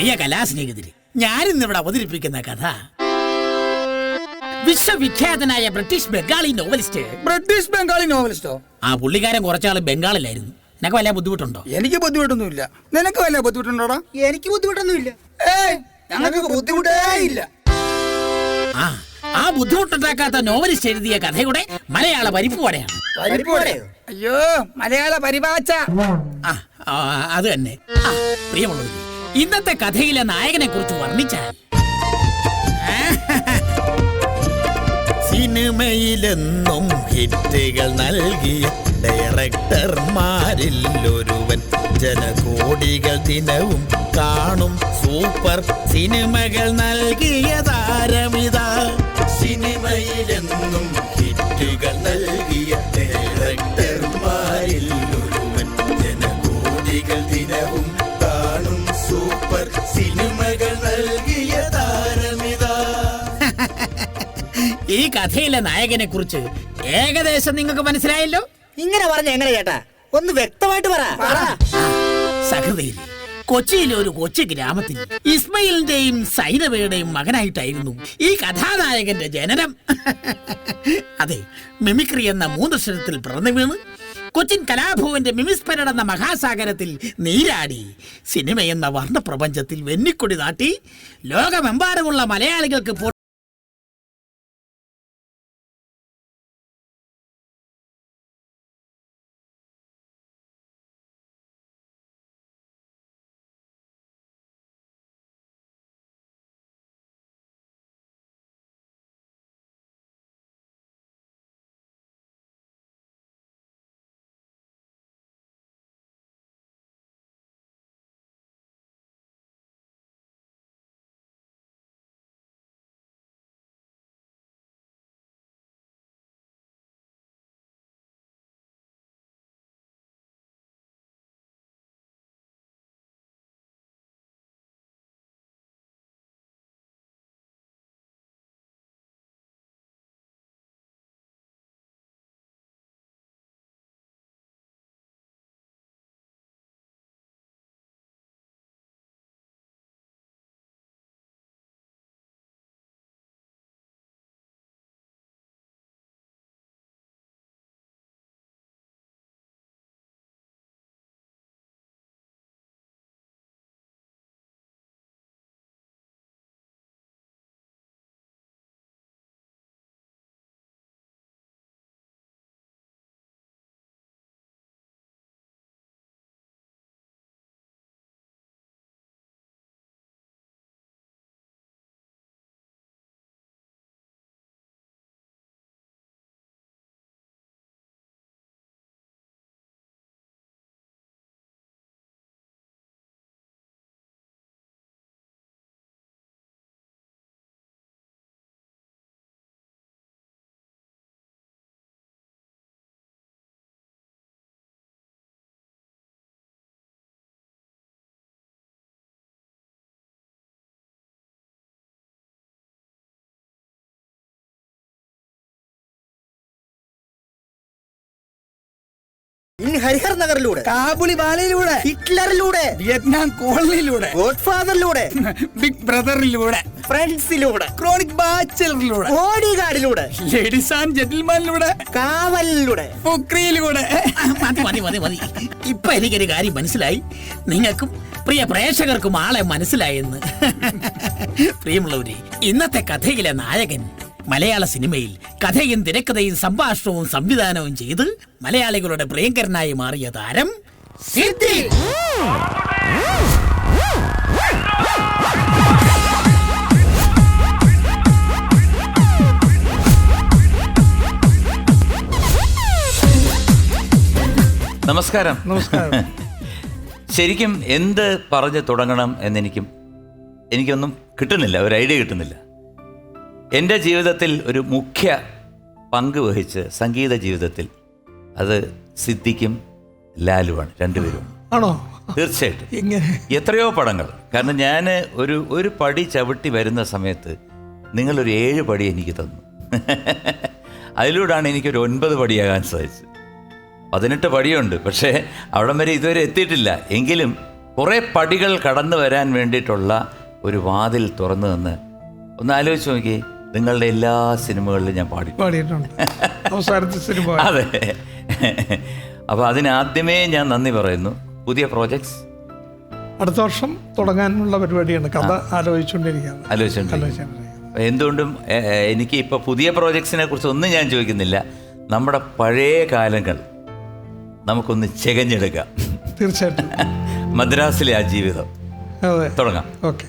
പ്രിയ കലാസ്നേഹിതര് ഞാനിന്നിവിടെ അവതരിപ്പിക്കുന്ന കഥ. വിശ്വവിഖ്യാതനായ British Bengali novelist. British Bengali നോവലിസ്റ്റോ? ആ പുള്ളിക്കാരൻ കുറച്ചാൾ ബംഗാളിലായിരുന്നു. നിനക്ക് വല്ല ബുദ്ധിമുട്ടുണ്ടോ? എനിക്ക് ബുദ്ധിമുട്ടൊന്നുമില്ല. നിനക്ക് വല്ല ബുദ്ധിമുട്ടുണ്ടോടാ? എനിക്ക് ബുദ്ധിമുട്ടൊന്നുമില്ല. ഏയ് ഞങ്ങൾക്ക് ബുദ്ധിമുട്ടേ ഇല്ല. ആ ആ ബുദ്ധിമുട്ടുണ്ടാക്കാത്ത നോവലിസ്റ്റ് എഴുതിയ കഥയുടെ മലയാള പരിപ്പുവടയാണ് പരിപ്പുവടയോ അയ്യോ മലയാള പരിപാച്ച ആ ആ, അത് തന്നെ. ആ, പ്രിയമുള്ളവര് ഇന്നത്തെ കഥയിലെ നായകനെ കുറിച്ച് വർണിച്ചാൽ. സിനിമയിലെന്നും ഹിറ്റുകൾ നൽകിയ ഡയറക്ടർമാരിൽ ഒരുവൻ ജനകോടികൾ ദിനവും കാണും സൂപ്പർ സിനിമകൾ നൽകിയ താരമിതാ. സിനിമയിലെന്നും ഹിറ്റുകൾ നൽകിയ ഈ കഥയിലെ നായകനെ കുറിച്ച് ഏകദേശം നിങ്ങൾക്ക് മനസ്സിലായല്ലോ? ഇങ്ങനെ പറഞ്ഞ എങ്ങനെ ചേട്ടാ? ഒന്ന് വ്യക്തമായിട്ട് പറ. സഹൃദയിൽ കൊച്ചിയിലെ ഒരു കൊച്ചു ഗ്രാമത്തിൽ ഇസ്മയിലിന്റെയും സൈനവയുടെയും മകനായിട്ടായിരുന്നു ഈ കഥാനായകന്റെ ജനനം. അതെ മിമിക്രി എന്ന മൂന്നക്ഷരത്തിൽ പിറന്നു വീണ് കൊച്ചിൻ കലാഭവന്റെ മിമിസ്പരഡ് എന്ന മഹാസാഗരത്തിൽ നീരാടി സിനിമയെന്ന എന്ന വർണപ്രപഞ്ചത്തിൽ വെന്നിക്കൊടി നാട്ടി ലോകമെമ്പാടുമുള്ള മലയാളികൾക്ക് പൊ- ഇൻ ഹരിഹർ നഗറിലൂടെ. കാബുളി ബാലയിലൂടെ. ഹിറ്റ്ലറിലൂടെ. വിയറ്റ്നാം കോളനിയിലൂടെ. ഗോഡ്ഫാദറിലൂടെ. ബിഗ് ബ്രദറിലൂടെ. ഫ്രണ്ട്സിലൂടെ. ക്രോണിക് ബാച്ചലറിലൂടെ. ബോഡി ഗാർഡിലൂടെ ലേഡീസ് ആൻഡ് ജെന്റിൽമാനിലൂടെ. കാവലിലൂടെ. ഫുക്രിയിലൂടെ. മതി മതി മതി മതി. ഇപ്പൊ എനിക്കൊരു കാര്യം മനസ്സിലായി. നിങ്ങൾക്കും പ്രിയ പ്രേക്ഷകർക്കും ആളെ മനസ്സിലായെന്ന്. പ്രിയമുള്ളവരെ ഇന്നത്തെ കഥയിലെ നായകൻ മലയാള സിനിമയിൽ കഥയും തിരക്കഥയും സംഭാഷണവും സംവിധാനവും ചെയ്ത് മലയാളികളുടെ പ്രിയങ്കരനായി മാറിയ താരം സിദ്ധി. നമസ്കാരം. നമസ്കാരം. ശരിക്കും എന്ത് പറഞ്ഞ് തുടങ്ങണം എന്നെനിക്കും എനിക്കൊന്നും കിട്ടുന്നില്ല ഒരു ഐഡിയ കിട്ടുന്നില്ല. എന്റെ ജീവിതത്തിൽ ഒരു മുഖ്യ പങ്ക് വഹിച്ച് സംഗീത ജീവിതത്തിൽ അത് സിദ്ധിക്കും ലാലുവാണ് രണ്ടുപേരും. ആണോ? തീർച്ചയായിട്ടും. എങ്ങനെ എത്രയോ പടങ്ങൾ. കാരണം ഞാൻ ഒരു ഒരു പടി ചവിട്ടി വരുന്ന സമയത്ത് നിങ്ങളൊരു ഏഴ് പടി എനിക്ക് തന്നു. അതിലൂടെയാണ് എനിക്കൊരു ഒൻപത് പടിയാകാൻ സാധിച്ചത്. പതിനെട്ട് പടിയുണ്ട് പക്ഷേ അവിടം വരെ ഇതുവരെ എത്തിയിട്ടില്ല. എങ്കിലും കുറേ പടികൾ കടന്നു വരാൻ വേണ്ടിയിട്ടുള്ള ഒരു വാതിൽ തുറന്നു തന്ന് ഒന്ന് ആലോചിച്ച് നോക്കി നിങ്ങളുടെ എല്ലാ സിനിമകളിലും ഞാൻ പാടി പാടിയിട്ടുണ്ട്. അവസാനത്തെ സിനിമ അതെ. അപ്പോൾ അതിനാദ്യമേ ഞാൻ നന്ദി പറയുന്നു. പുതിയ പ്രോജക്ട്സ്. അടുത്ത വർഷം തുടങ്ങാനുള്ള പരിപാടിയാണ്. കഥ ആലോചിച്ചുകൊണ്ടിരിക്കുകയാണ്. ആലോചിച്ചുകൊണ്ടിരിക്കുന്നത് എന്തുകൊണ്ടും എനിക്ക് ഇപ്പോൾ പുതിയ പ്രോജക്ട്സിനെ കുറിച്ച് ഒന്നും ഞാൻ ചോദിക്കുന്നില്ല. നമ്മുടെ പഴയ കാലങ്ങൾ നമുക്കൊന്ന് ചെകഞ്ഞെടുക്കാം. തീർച്ചയായിട്ടും. മദ്രാസിലെ ആ ജീവിതം. തുടങ്ങാം. ഓക്കെ.